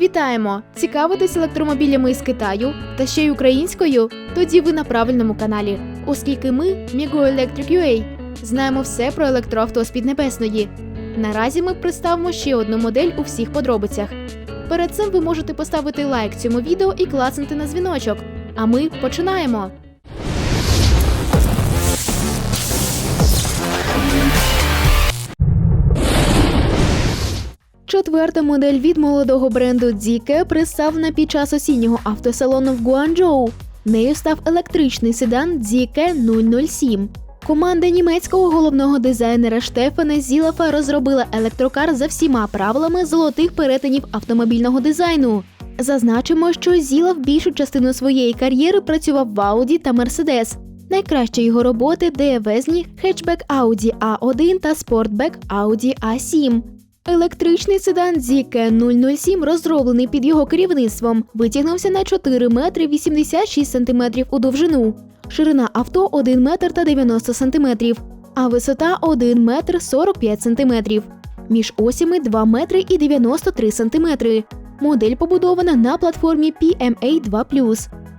Вітаємо! Цікавитесь електромобілями із Китаю та ще й українською? Тоді ви на правильному каналі, оскільки ми, Migo Electric UA, знаємо все про електроавто з Піднебесної. Наразі ми представимо ще одну модель у всіх подробицях. Перед цим ви можете поставити лайк цьому відео і клацнути на дзвіночок. А ми починаємо! Четверта модель від молодого бренду Дзіке представлена під час осіннього автосалону в Гуанчжоу. Нею став електричний седан Дзіке 007. Команда німецького головного дизайнера Штефана Зілафа розробила електрокар за всіма правилами золотих перетинів автомобільного дизайну. Зазначимо, що Зілав більшу частину своєї кар'єри працював в Audi та Mercedes. Найкращі його роботи ДВЗні хетчбек Audi A1 та спортбек Audi A7. Електричний седан ZK 007, розроблений під його керівництвом, витягнувся на 4 метри 86 сантиметрів у довжину. Ширина авто 1 метр та 90 сантиметрів, а висота 1 метр 45 сантиметрів. Між осями 2 метри і 93 сантиметри. Модель побудована на платформі PMA 2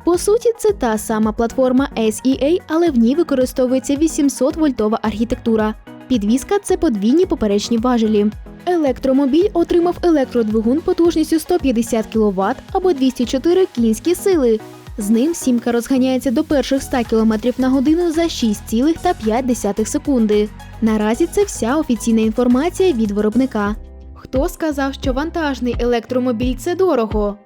По суті, це та сама платформа SEA, але в ній використовується 800 вольтова архітектура. Підвізка це подвійні поперечні важелі. Електромобіль отримав електродвигун потужністю 150 кВт або 204 кінські сили. З ним сімка розганяється до перших 100 км на годину за 6,5 секунди. Наразі це вся офіційна інформація від виробника. Хто сказав, що вантажний електромобіль це дорого?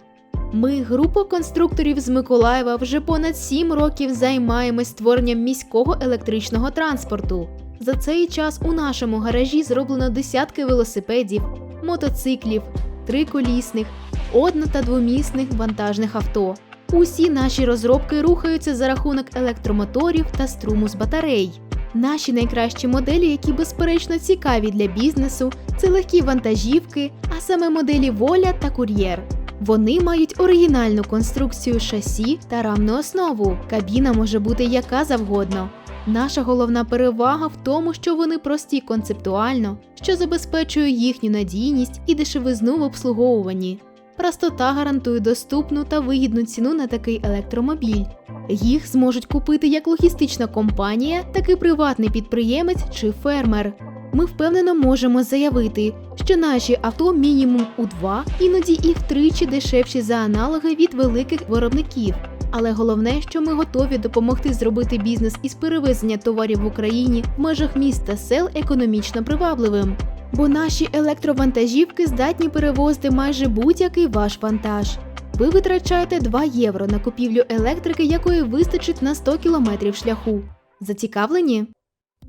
Ми, група конструкторів з Миколаєва, вже понад 7 років займаємось створенням міського електричного транспорту. За цей час у нашому гаражі зроблено десятки велосипедів, мотоциклів, триколісних, одно- та двомісних вантажних авто. Усі наші розробки рухаються за рахунок електромоторів та струму з батарей. Наші найкращі моделі, які безперечно цікаві для бізнесу, це легкі вантажівки, а саме моделі Воля та Кур'єр. Вони мають оригінальну конструкцію шасі та рамну основу. Кабіна може бути яка завгодно. Наша головна перевага в тому, що вони прості концептуально, що забезпечує їхню надійність і дешевизну в обслуговуванні. Простота гарантує доступну та вигідну ціну на такий електромобіль. Їх зможуть купити як логістична компанія, так і приватний підприємець чи фермер. Ми впевнено можемо заявити, що наші авто мінімум у два, іноді і втричі дешевші за аналоги від великих виробників. Але головне, що ми готові допомогти зробити бізнес із перевезення товарів в Україні в межах міст та сел економічно привабливим. Бо наші електровантажівки здатні перевозити майже будь-який ваш вантаж. Ви витрачаєте 2 євро на купівлю електрики, якої вистачить на 100 кілометрів шляху. Зацікавлені?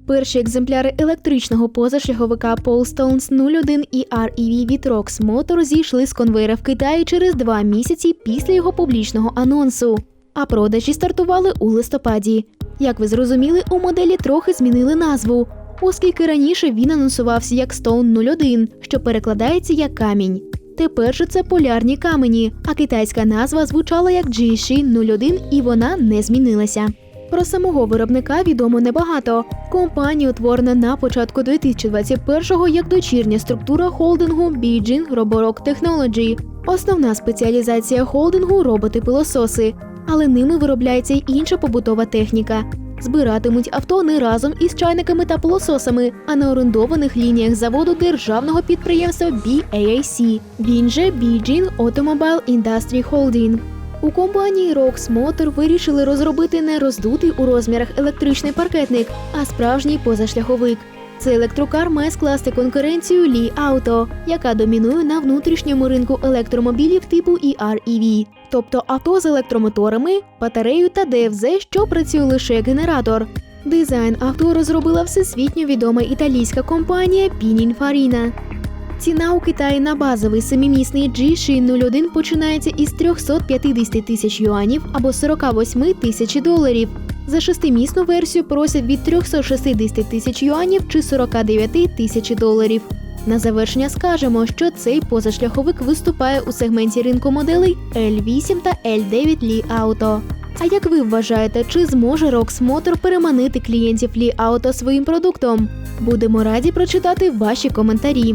Перші екземпляри електричного позашляховика Polestone 01 і REV від Rox Motor зійшли з конвейера в Китаї через два місяці після його публічного анонсу. А продажі стартували у листопаді. Як ви зрозуміли, у моделі трохи змінили назву, оскільки раніше він анонсувався як Stone 01, що перекладається як камінь. Тепер же це полярні камені, а китайська назва звучала як GSH 01 і вона не змінилася. Про самого виробника відомо небагато. Компанія утворена на початку 2021-го як дочірня структура холдингу Beijing Roborock Technology. Основна спеціалізація холдингу роботи-пилососи, але ними виробляється й інша побутова техніка. Збиратимуть авто не разом із чайниками та пилососами, а на орендованих лініях заводу державного підприємства BAAC. Він же Beijing Automobile Industry Holding. У компанії Rox Motor вирішили розробити не роздутий у розмірах електричний паркетник, а справжній позашляховик. Цей електрокар має скласти конкуренцію Li Auto, яка домінує на внутрішньому ринку електромобілів типу EREV, тобто авто з електромоторами, батарею та ДФЗ, що працює лише як генератор. Дизайн авто розробила всесвітньо відома італійська компанія Pininfarina. Ціна у Китаї на базовий семимісний G601 починається із 350 тисяч юанів або 48 тисяч доларів. За шестимісну версію просять від 360 тисяч юанів чи 49 тисяч доларів. На завершення скажемо, що цей позашляховик виступає у сегменті ринку моделей L8 та L9 Li Auto. А як ви вважаєте, чи зможе Rox Motor переманити клієнтів Li Auto своїм продуктом? Будемо раді прочитати ваші коментарі.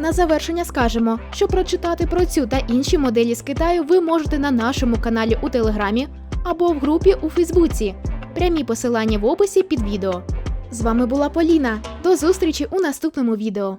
На завершення скажемо, що прочитати про цю та інші моделі з Китаю ви можете на нашому каналі у Телеграмі або в групі у Фейсбуці. Прямі посилання в описі під відео. З вами була Поліна. До зустрічі у наступному відео.